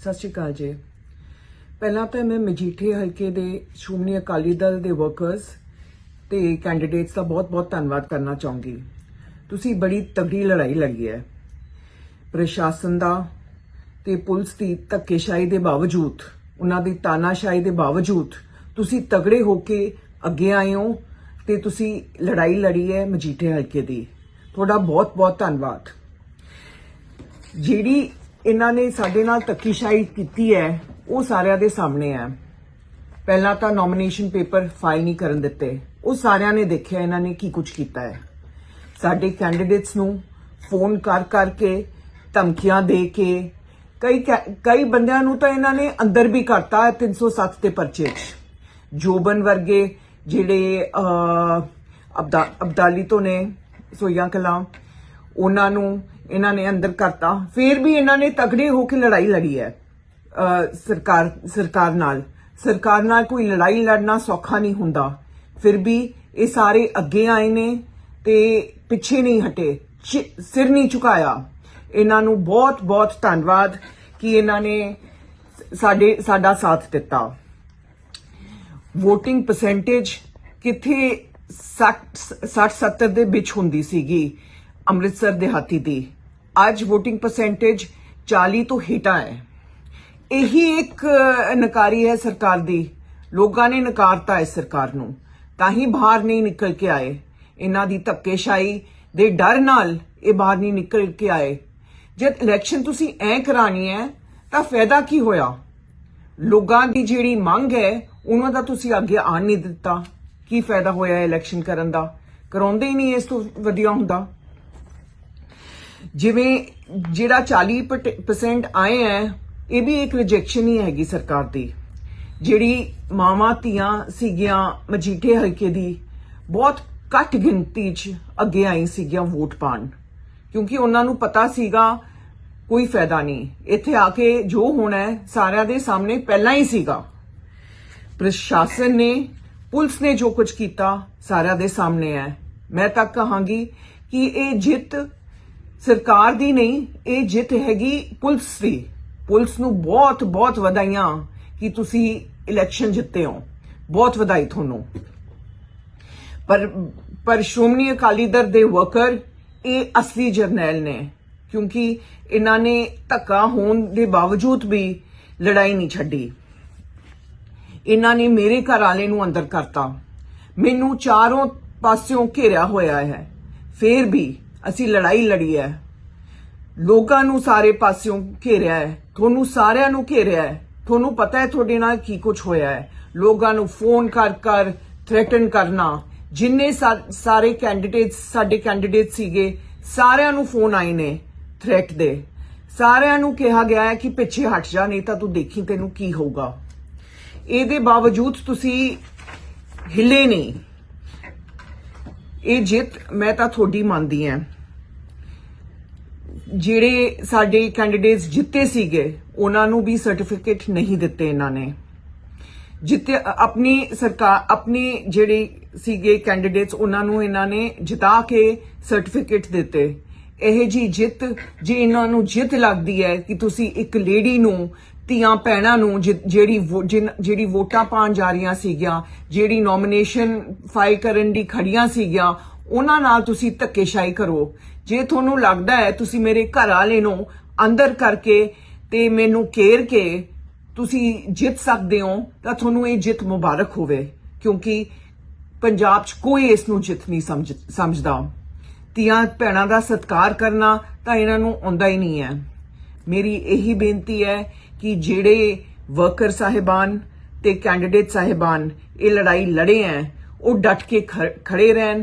ਸਤਿ ਸ਼੍ਰੀ ਅਕਾਲ ਜੀ। ਪਹਿਲਾਂ ਤਾਂ ਮੈਂ ਮਜੀਠੇ ਹਲਕੇ ਦੇ ਸ਼੍ਰੋਮਣੀ ਅਕਾਲੀ ਦਲ ਦੇ ਵਰਕਰਸ ਤੇ ਕੈਂਡੀਡੇਟਸ ਦਾ ਬਹੁਤ-ਬਹੁਤ ਧੰਨਵਾਦ ਕਰਨਾ ਚਾਹੂੰਗੀ ਤੁਸੀਂ ਬੜੀ ਤਗੜੀ ਲੜਾਈ ਲੜੀ ਹੈ। ਪ੍ਰਸ਼ਾਸਨ ਦਾ ਤੇ ਪੁਲਿਸ ਦੀ ਧੱਕੇਸ਼ਾਹੀ ਦੇ ਬਾਵਜੂਦ, ਉਹਨਾਂ ਦੀ ਤਾਨਾਸ਼ਾਹੀ ਦੇ ਬਾਵਜੂਦ ਤੁਸੀਂ ਤਗੜੇ ਹੋ ਕੇ ਅੱਗੇ ਆਏ ਹੋ ਤੇ ਤੁਸੀਂ ਲੜਾਈ ਲੜੀ ਹੈ ਮਜੀਠੇ ਹਲਕੇ ਦੀ। ਤੁਹਾਡਾ ਬਹੁਤ-ਬਹੁਤ ਧੰਨਵਾਦ। ਜਿਹੜੀ ਇਹਨਾਂ ਨੇ ਸਾਡੇ ਨਾਲ ਤੱਕੀਸ਼ਾਹੀ ਕੀਤੀ ਹੈ, ਉਹ ਸਾਰਿਆਂ ਦੇ ਸਾਹਮਣੇ ਹੈ। ਪਹਿਲਾਂ ਤਾਂ ਨੋਮੀਨੇਸ਼ਨ ਪੇਪਰ ਫਾਈਲ ਨਹੀਂ ਕਰਨ ਦਿੱਤੇ। ਉਹ ਸਾਰਿਆਂ ਨੇ ਦੇਖਿਆ ਇਹਨਾਂ ਨੇ ਕੀ ਕੁਝ ਕੀਤਾ ਹੈ। ਸਾਡੇ ਕੈਂਡੀਡੇਟਸ ਨੂੰ ਫੋਨ ਕਰ ਕਰਕੇ ਧਮਕੀਆਂ ਦੇ ਕੇ ਕਈ ਕੈ- ਕਈ ਬੰਦਿਆਂ ਨੂੰ ਤਾਂ ਇਹਨਾਂ ਨੇ ਅੰਦਰ ਵੀ ਕਰਤਾ ਹੈ 307 ਦੇ ਪਰਚੇ 'ਚ। ਜੋਬਨ ਵਰਗੇ ਜਿਹੜੇ ਅਬਦਾ, ਅਬਦਾਲੀ ਤੋਂ ਨੇ, ਸੋਈਆਂ ਕਲਾਂ, ਉਹਨਾਂ ਨੂੰ ਇਹਨਾਂ ਨੇ ਅੰਦਰ ਕਰਤਾ। ਫਿਰ ਵੀ ਇਹਨਾਂ ਨੇ ਤਗੜੇ ਹੋ ਕੇ ਲੜਾਈ ਲੜੀ ਹੈ ਸਰਕਾਰ ਸਰਕਾਰ ਨਾਲ। ਸਰਕਾਰ ਨਾਲ ਕੋਈ ਲੜਾਈ ਲੜਨਾ ਸੌਖਾ ਨਹੀਂ ਹੁੰਦਾ। ਫਿਰ ਵੀ ਇਹ ਸਾਰੇ ਅੱਗੇ ਆਏ ਨੇ ਤੇ ਪਿੱਛੇ ਨਹੀਂ ਹਟੇ ਸਿਰ ਨਹੀਂ ਝੁਕਾਇਆ। ਇਹਨਾਂ ਨੂੰ ਬਹੁਤ ਬਹੁਤ ਧੰਨਵਾਦ ਕਿ ਇਹਨਾਂ ਨੇ ਸਾਡੇ, ਸਾਡਾ ਸਾਥ ਦਿੱਤਾ। VOTING ਪਰਸੈਂਟੇਜ ਕਿੱਥੇ 60 60 70 ਦੇ ਵਿੱਚ ਹੁੰਦੀ ਸੀਗੀ ਅੰਮ੍ਰਿਤਸਰ ਦਿਹਾਤੀ ਦੀ। ਅੱਜ VOTING ਪਰਸੈਂਟੇਜ 40 ਤੋਂ ਹੇਠਾਂ ਹੈ। ਇਹੀ ਇੱਕ ਨਕਾਰੀ ਹੈ ਸਰਕਾਰ ਦੀ। ਲੋਕਾਂ ਨੇ ਨਕਾਰਤਾ ਇਸ ਸਰਕਾਰ ਨੂੰ। ਤਾਂ ਹੀ ਬਾਹਰ ਨਹੀਂ ਨਿਕਲ ਕੇ ਆਏ। ਇਹਨਾਂ ਦੀ ਧੱਕੇਸ਼ਾਹੀ ਦੇ ਡਰ ਨਾਲ ਇਹ ਬਾਹਰ ਨਹੀਂ ਨਿਕਲ ਕੇ ਆਏ। ਜਦ ਇਲੈਕਸ਼ਨ ਤੁਸੀਂ ਐ ਕਰਾਣੀ ਹੈ, ਤਾਂ ਫਾਇਦਾ ਕੀ ਹੋਇਆ? ਲੋਕਾਂ ਦੀ ਜਿਹੜੀ ਮੰਗ ਹੈ, ਉਹਨਾਂ ਦਾ ਤੁਸੀਂ ਅੱਗੇ ਆਣ ਨਹੀਂ ਦਿੱਤਾ। ਕੀ ਫਾਇਦਾ ਹੋਇਆ ਇਲੈਕਸ਼ਨ ਕਰਨ ਦਾ? ਕਰਾਉਂਦੇ ਹੀ ਨਹੀਂ ਇਸ ਤੋਂ ਵਧੀਆ ਹੁੰਦਾ। ਜਿਵੇਂ ਜਿਹੜਾ 40% ਆਏ ਹੈ ਇਹ ਵੀ ਇੱਕ ਰਿਜੈਕਸ਼ਨ ਹੀ ਹੈਗੀ ਸਰਕਾਰ ਦੀ। ਜਿਹੜੀ ਮਾਵਾਂ, ਧੀਆਂ ਸੀਗੀਆਂ ਮਜੀਠੇ ਹਲਕੇ ਦੀ, ਬਹੁਤ ਘੱਟ ਗਿਣਤੀ 'ਚ ਅੱਗੇ ਆਈ ਸੀਗੀਆਂ ਵੋਟ ਪਾਣ ਕਿਉਂਕਿ ਉਹਨਾਂ ਨੂੰ ਪਤਾ ਸੀਗਾ, ਕੋਈ ਫਾਇਦਾ ਨਹੀਂ। ਇੱਥੇ ਆ ਕੇ ਜੋ ਹੋਣਾ ਹੈ ਸਾਰਿਆਂ ਦੇ ਸਾਹਮਣੇ ਪਹਿਲਾਂ ਹੀ ਸੀਗਾ। ਪ੍ਰਸ਼ਾਸਨ ਨੇ, ਪੁਲਿਸ ਨੇ ਜੋ ਕੁਝ ਕੀਤਾ, ਸਾਰਿਆਂ ਦੇ ਸਾਹਮਣੇ ਹੈ ਮੈਂ ਤਾਂ ਕਹਾਂਗੀ ਕਿ ਇਹ ਜਿੱਤ ਸਰਕਾਰ ਦੀ ਨਹੀਂ, ਇਹ ਜਿੱਤ ਹੈਗੀ ਪੁਲਿਸ ਦੀ। ਪੁਲਿਸ ਨੂੰ ਬਹੁਤ ਬਹੁਤ ਵਧਾਈਆਂ ਕਿ ਤੁਸੀਂ ਇਲੈਕਸ਼ਨ ਜਿੱਤੇ ਹੋ। ਬਹੁਤ ਵਧਾਈ ਤੁਹਾਨੂੰ। ਪਰ ਪਰ ਸ਼੍ਰੋਮਣੀ ਅਕਾਲੀ ਦਲ ਦੇ ਵਰਕਰ, ਇਹ ਅਸਲੀ ਜਰਨੈਲ ਨੇ। ਕਿਉਂਕਿ ਇਹਨਾਂ ਨੇ ਧੱਕਾ ਹੋਣ ਦੇ ਬਾਵਜੂਦ ਵੀ ਲੜਾਈ ਨਹੀਂ ਛੱਡੀ। ਇਹਨਾਂ ਨੇ ਮੇਰੇ ਘਰ ਵਾਲੇ ਨੂੰ ਅੰਦਰ ਕਰਤਾ। ਮੈਨੂੰ ਚਾਰੋਂ ਪਾਸਿਓਂ ਘੇਰਿਆ ਹੋਇਆ ਹੈ। ਫੇਰ ਵੀ ਅਸੀਂ ਲੜਾਈ ਲੜੀ ਹੈ। ਲੋਕਾਂ ਨੂੰ ਸਾਰੇ ਪਾਸਿਓਂ ਘੇਰਿਆ ਹੈ। ਤੁਹਾਨੂੰ ਸਾਰਿਆਂ ਨੂੰ ਘੇਰਿਆ ਹੈ। ਤੁਹਾਨੂੰ ਪਤਾ ਹੈ ਤੁਹਾਡੇ ਨਾਲ ਕੀ ਕੁਝ ਹੋਇਆ ਹੈ। ਲੋਕਾਂ ਨੂੰ ਫੋਨ ਕਰ ਕਰ ਥ੍ਰੈਟਨ ਕਰਨਾ। ਜਿੰਨੇ ਸਾਰੇ ਕੈਂਡੀਡੇਟਸ ਸਾਡੇ ਕੈਂਡੀਡੇਟ ਸੀਗੇ, ਸਾਰਿਆਂ ਨੂੰ ਫੋਨ ਆਏ ਨੇ ਥ੍ਰੈਟ ਦੇ। ਸਾਰਿਆਂ ਨੂੰ ਕਿਹਾ ਗਿਆ ਹੈ ਕਿ ਪਿੱਛੇ ਹਟ ਜਾ, ਨਹੀਂ ਤਾਂ ਤੂੰ ਦੇਖੀ ਤੈਨੂੰ ਕੀ ਹੋਊਗਾ। ਇਹਦੇ ਬਾਵਜੂਦ ਤੁਸੀਂ ਹਿੱਲੇ ਨਹੀਂ। ਇਹ ਜਿੱਤ ਮੈਂ ਤਾਂ ਤੁਹਾਡੀ ਮੰਨਦੀ ਹਾਂ। ਜਿਹੜੇ ਸਾਡੇ ਕੈਂਡੀਡੇਟਸ ਜਿੱਤੇ ਸੀਗੇ, ਉਹਨਾਂ ਨੂੰ ਵੀ ਸਰਟੀਫਿਕੇਟ ਨਹੀਂ ਦਿੱਤੇ ਇਹਨਾਂ ਨੇ। ਜਿੱਤੇ, ਆਪਣੀ ਸਰਕਾਰ ਆਪਣੀ ਜਿਹੜੇ ਸੀਗੇ ਕੈਂਡੀਡੇਟਸ ਉਹਨਾਂ ਨੂੰ ਇਹਨਾਂ ਨੇ ਜਿਤਾ ਕੇ ਸਰਟੀਫਿਕੇਟ ਦਿੱਤੇ। ਇਹ ਜੀ ਜਿੱਤ, ਜੇ ਇਹਨਾਂ ਨੂੰ ਜਿੱਤ ਲੱਗਦੀ ਹੈ ਕਿ ਤੁਸੀਂ ਇੱਕ ਲੇਡੀ ਨੂੰ, ਧੀਆਂ ਭੈਣਾਂ ਨੂੰ ਜਿ- ਜਿਹੜੀ ਵੋ- ਜਿਨ- ਜਿਹੜੀ ਵੋਟਾਂ ਪਾਣ ਜਾ ਰਹੀਆਂ ਸੀਗੀਆਂ, ਜਿਹੜੀ ਨੋਮੀਨੇਸ਼ਨ ਫਾਈਲ ਕਰਨ ਦੀ ਖੜੀਆਂ ਸੀਗੀਆਂ ਉਹਨਾਂ ਨਾਲ ਤੁਸੀਂ ਧੱਕੇਸ਼ਾਹੀ ਕਰੋ। ਜੇ ਤੁਹਾਨੂੰ ਲੱਗਦਾ ਹੈ ਤੁਸੀਂ ਮੇਰੇ ਘਰ ਵਾਲੇ ਨੂੰ ਅੰਦਰ ਕਰਕੇ ਤੇ ਮੈਨੂੰ ਕੇਰ ਕੇ ਤੁਸੀਂ ਜਿੱਤ ਸਕਦੇ ਹੋ, ਤਾਂ ਤੁਹਾਨੂੰ ਇਹ ਜਿੱਤ ਮੁਬਾਰਕ ਹੋਵੇ, ਕਿਉਂਕਿ ਪੰਜਾਬ 'ਚ ਕੋਈ ਇਸ ਨੂੰ ਜਿੱਤ ਨਹੀਂ ਸਮਝ, ਸਮਝਦਾ। ਧੀਆਂ ਭੈਣਾਂ ਦਾ ਸਤਿਕਾਰ ਕਰਨਾ ਤਾਂ ਇਹਨਾਂ ਨੂੰ ਆਉਂਦਾ ਹੀ ਨਹੀਂ ਹੈ। ਮੇਰੀ ਇਹੀ ਬੇਨਤੀ ਹੈ ਕਿ ਜਿਹੜੇ ਵਰਕਰ ਸਾਹਿਬਾਨ ਤੇ ਕੈਂਡੀਡੇਟ ਸਾਹਿਬਾਨ ਇਹ ਲੜਾਈ ਲੜੇ ਹੈ, ਉਹ ਡਟ ਕੇ ਖ- ਖੜੇ ਰਹਿਣ